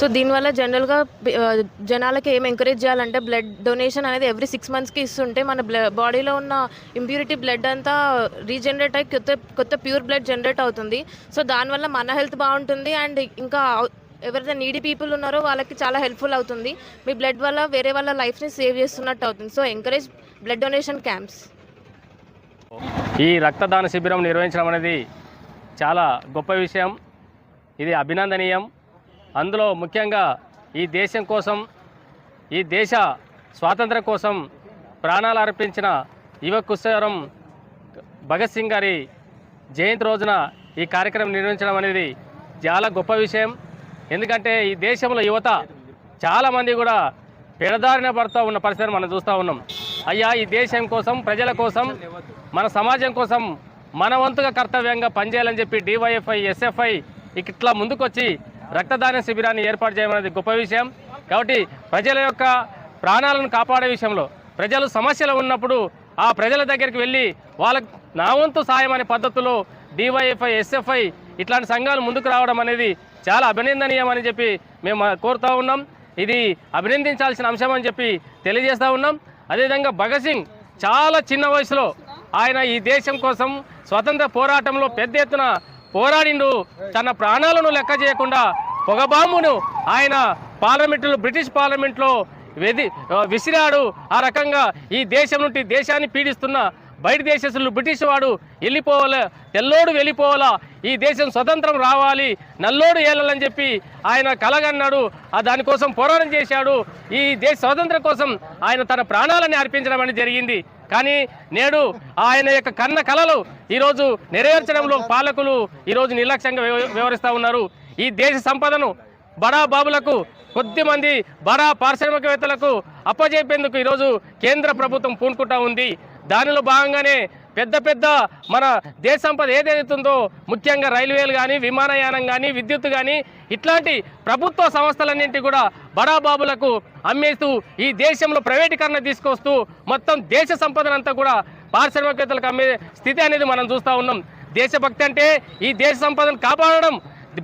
So దీనివల్ల జనరల్గా జనాలకి ఏం ఎంకరేజ్ చేయాలంటే బ్లడ్ డొనేషన్ అనేది ఎవ్రీ సిక్స్ మంత్స్కి ఇస్తుంటే మన బాడీలో ఉన్న ఇంప్యూరిటీ బ్లడ్ అంతా రీజనరేట్ అయ్యి కొత్త కొత్త ప్యూర్ బ్లడ్ జనరేట్ అవుతుంది. సో దానివల్ల మన హెల్త్ బాగుంటుంది అండ్ ఇంకా ఎవరైతే నీడీ పీపుల్ ఉన్నారో వాళ్ళకి చాలా హెల్ప్ఫుల్ అవుతుంది. మీ బ్లడ్ వల్ల వేరే వాళ్ళ లైఫ్ని సేవ్ చేస్తున్నట్టు అవుతుంది. So encourage blood donation camps ఈ రక్తదాన శిబిరం నిర్వహించడం అనేది చాలా గొప్ప విషయం. ఇది అభినందనీయం. అందులో ముఖ్యంగా ఈ దేశం కోసం ఈ దేశ స్వాతంత్రం కోసం ప్రాణాలు అర్పించిన యువ కుశవరం భగత్ సింగ్ గారి జయంతి రోజున ఈ కార్యక్రమం నిర్వహించడం అనేది చాలా గొప్ప విషయం. ఎందుకంటే ఈ దేశంలో యువత చాలామంది కూడా పెడదారిన పడుతూ ఉన్న పరిస్థితిని మనం చూస్తూ ఉన్నాం. అయ్యా ఈ దేశం కోసం ప్రజల కోసం మన సమాజం కోసం మన వంతుగా కర్తవ్యంగా పనిచేయాలని చెప్పి డివైఎఫ్ఐ ఎస్ఎఫ్ఐ ఇట్లా ముందుకొచ్చి రక్తదాన శిబిరాన్ని ఏర్పాటు చేయమన్నది గొప్ప విషయం. కాబట్టి ప్రజల యొక్క ప్రాణాలను కాపాడే విషయంలో ప్రజలు సమస్యలు ఉన్నప్పుడు ఆ ప్రజల దగ్గరికి వెళ్ళి వాళ్ళకు నా వంతు సాయం అనే పద్ధతిలో డివైఎఫ్ఐ ఎస్ఎఫ్ఐ ఇట్లాంటి సంఘాలు ముందుకు రావడం అనేది చాలా అభినందనీయం అని చెప్పి మేము కోరుతూ ఉన్నాం. ఇది అభినందించాల్సిన అంశం అని చెప్పి తెలియజేస్తూ ఉన్నాం. అదేవిధంగా భగత్ సింగ్ చాలా చిన్న వయసులో ఆయన ఈ దేశం కోసం స్వతంత్ర పోరాటంలో పెద్ద ఎత్తున పోరాడిండు. తన ప్రాణాలను లెక్క చేయకుండా పొగ బాంబును ఆయన పార్లమెంటులో బ్రిటిష్ పార్లమెంట్లో వెది విసిరాడు. ఆ రకంగా ఈ దేశం నుండి దేశాన్ని పీడిస్తున్న బయట దేశస్తులు బ్రిటిష్ వాడు వెళ్ళిపోవాలా తెల్లోడు వెళ్ళిపోవాలా ఈ దేశం స్వతంత్రం రావాలి నల్లోడు ఏలాలని చెప్పి ఆయన కలగన్నాడు. ఆ దానికోసం పోరాటం చేశాడు. ఈ దేశ స్వాతంత్రం కోసం ఆయన తన ప్రాణాలని అర్పించడం అనేది జరిగింది. కానీ నేడు ఆయన యొక్క కన్న కళలు ఈరోజు నెరవేర్చడంలో పాలకులు ఈరోజు నిర్లక్ష్యంగా వ్యవ- వ్యవహరిస్తూ ఉన్నారు. ఈ దేశ సంపదను బడా బాబులకు కొద్దిమంది బడా పారిశ్రామికవేత్తలకు అప్పజెప్పేందుకు ఈరోజు కేంద్ర ప్రభుత్వం పూనుకుంటా ఉంది. దానిలో భాగంగానే పెద్ద పెద్ద మన దేశ సంపద ఏదైతుందో ముఖ్యంగా రైల్వేలు కానీ విమానయానం కానీ విద్యుత్ కానీ ఇట్లాంటి ప్రభుత్వ సంస్థలన్నింటి కూడా బడా బాబులకు అమ్మేస్తూ ఈ దేశంలో ప్రైవేటీకరణ తీసుకొస్తూ మొత్తం దేశ సంపదనంతా కూడా పారిశ్రామికవేత్తలకు అమ్మే స్థితి అనేది మనం చూస్తూ ఉన్నాం. దేశభక్తి అంటే ఈ దేశ సంపదను కాపాడడం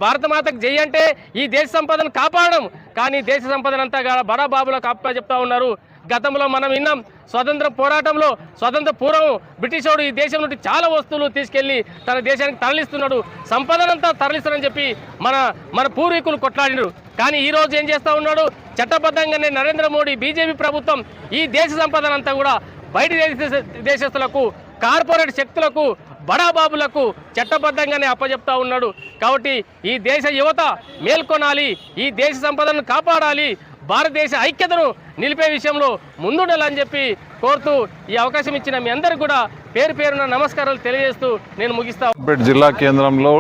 భారత మాతకు జై అంటే ఈ దేశ సంపదను కాపాడడం. కానీ దేశ సంపదనంతా కూడా బడా బాబులకు అప్ప చెప్తా ఉన్నారు. గతంలో మనం విన్నాం స్వతంత్ర పోరాటంలో స్వతంత్ర పూర్వం బ్రిటిష్ వాడు ఈ దేశం నుండి చాలా వస్తువులు తీసుకెళ్ళి తన దేశానికి తరలిస్తున్నాడు. సంపదనంతా తరలిస్తానని చెప్పి మన మన పూర్వీకులు కొట్లాడినారు. కానీ ఈ రోజు ఏం చేస్తా ఉన్నాడు? చట్టబద్ధంగానే నరేంద్ర మోడీ బీజేపీ ప్రభుత్వం ఈ దేశ సంపదనంతా కూడా బయట దేశ దేశస్తులకు కార్పొరేట్ శక్తులకు బడాబాబులకు చట్టబద్ధంగానే అప్పజెప్తా ఉన్నాడు. కాబట్టి ఈ దేశ యువత మేల్కొనాలి ఈ దేశ సంపదను కాపాడాలి భారతదేశ ఐక్యతను నిలిపే విషయంలో ముందుండాలని చెప్పి కోరుతూ ఈ అవకాశం ఇచ్చిన మీ అందరికీ కూడా పేరు పేరున నమస్కారాలు తెలియజేస్తూ నేను ముగిస్తా జిల్లా కేంద్రంలో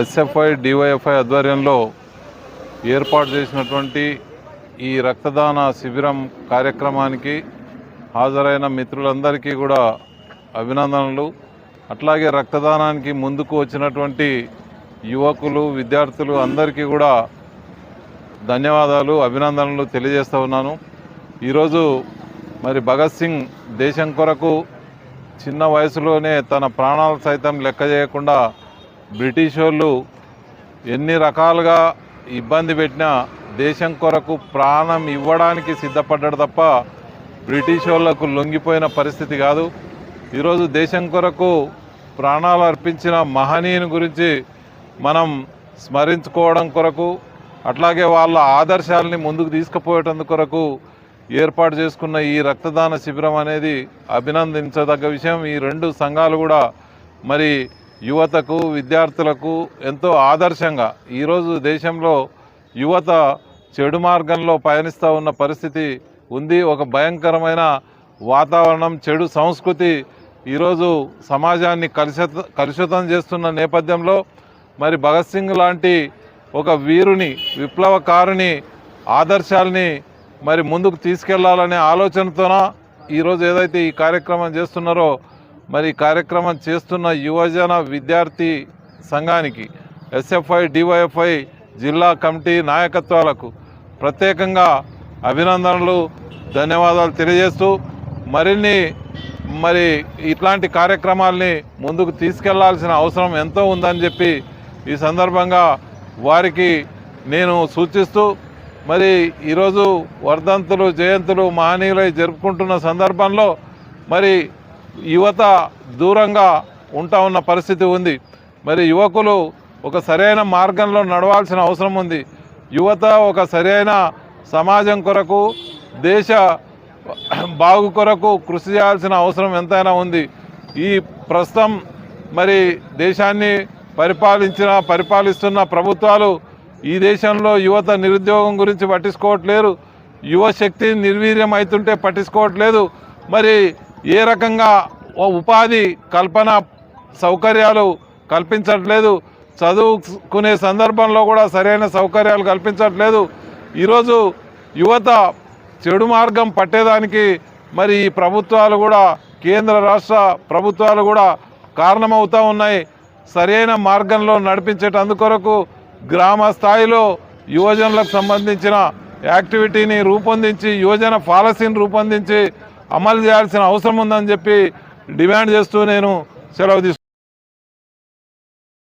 ఎస్ఎఫ్ఐ డివైఎఫ్ఐ ఆధ్వర్యంలో ఏర్పాటు చేసినటువంటి ఈ రక్తదాన శిబిరం కార్యక్రమానికి హాజరైన మిత్రులందరికీ కూడా అభినందనలు. అట్లాగే రక్తదానానికి ముందుకు వచ్చినటువంటి యువకులు విద్యార్థులు అందరికీ కూడా ధన్యవాదాలు అభినందనలు తెలియజేస్తూ ఉన్నాను. ఈరోజు మరి భగత్ సింగ్ దేశం కొరకు చిన్న వయసులోనే తన ప్రాణాలు సైతం లెక్క చేయకుండా బ్రిటిష్ వాళ్ళు ఎన్ని రకాలుగా ఇబ్బంది పెట్టినా దేశం కొరకు ప్రాణం ఇవ్వడానికి సిద్ధపడ్డాడు తప్ప బ్రిటిష్ వాళ్ళకు లొంగిపోయిన పరిస్థితి కాదు. ఈరోజు దేశం కొరకు ప్రాణాలు అర్పించిన మహనీయుని గురించి మనం స్మరించుకోవడం కొరకు అట్లాగే వాళ్ళ ఆదర్శాలని ముందుకు తీసుకుపోయేటందు కొరకు ఏర్పాటు చేసుకున్న ఈ రక్తదాన శిబిరం అనేది అభినందించదగ్గ విషయం. ఈ రెండు సంఘాలు కూడా మరి యువతకు విద్యార్థులకు ఎంతో ఆదర్శంగా ఈరోజు దేశంలో యువత చెడు మార్గంలో పయనిస్తూ ఉన్న పరిస్థితి ఉంది. ఒక భయంకరమైన వాతావరణం చెడు సంస్కృతి ఈరోజు సమాజాన్ని కలుషిత కలుషితం చేస్తున్న నేపథ్యంలో మరి భగత్ సింగ్ లాంటి ఒక వీరుని విప్లవకారుని ఆదర్శాల్ని మరి ముందుకు తీసుకెళ్ళాలనే ఆలోచనతోన ఈరోజు ఏదైతే ఈ కార్యక్రమం చేస్తున్నారో మరి ఈ కార్యక్రమం చేస్తున్న యువజన విద్యార్థి సంఘానికి ఎస్ఎఫ్ఐ డివైఎఫ్ఐ జిల్లా కమిటీ నాయకత్వాలకు ప్రత్యేకంగా అభినందనలు ధన్యవాదాలు తెలియజేస్తూ మరిన్ని మరి ఇట్లాంటి కార్యక్రమాల్ని ముందుకు తీసుకెళ్ళాల్సిన అవసరం ఎంతో ఉందని చెప్పి ఈ సందర్భంగా వారికి నేను సూచిస్తూ మరి ఈరోజు వర్ధంతులు జయంతులు మహనీయులై జరుపుకుంటున్న సందర్భంలో మరి యువత దూరంగా ఉంటా ఉన్న పరిస్థితి ఉంది. మరి యువకులు ఒక సరైన మార్గంలో నడవాల్సిన అవసరం ఉంది. యువత ఒక సరైన సమాజం కొరకు దేశ బాగు కొరకు కృషి చేయాల్సిన అవసరం ఎంతైనా ఉంది. ఈ ప్రస్తుతం మరి దేశాన్ని పరిపాలించిన పరిపాలిస్తున్న ప్రభుత్వాలు ఈ దేశంలో యువత నిరుద్యోగం గురించి పట్టించుకోవట్లేరు. యువశక్తి నిర్వీర్యం అవుతుంటే పట్టించుకోవట్లేదు. మరి ఏ రకంగా ఉపాధి కల్పన సౌకర్యాలు కల్పించట్లేదు. చదువుకునే సందర్భంలో కూడా సరైన సౌకర్యాలు కల్పించట్లేదు. ఈరోజు యువత చెడు మార్గం పట్టేదానికి మరి ఈ ప్రభుత్వాలు కూడా కేంద్ర రాష్ట్ర ప్రభుత్వాలు కూడా కారణమవుతూ ఉన్నాయి. సరైన మార్గంలో నడిపించేటందుకొరకు గ్రామ స్థాయిలో యువజనులకు సంబంధించిన యాక్టివిటీని రూపొందించి యువజన పాలసీని రూపొందించి అమలు చేయాల్సిన అవసరం ఉందని చెప్పి డిమాండ్ చేస్తూ నేను సెలవు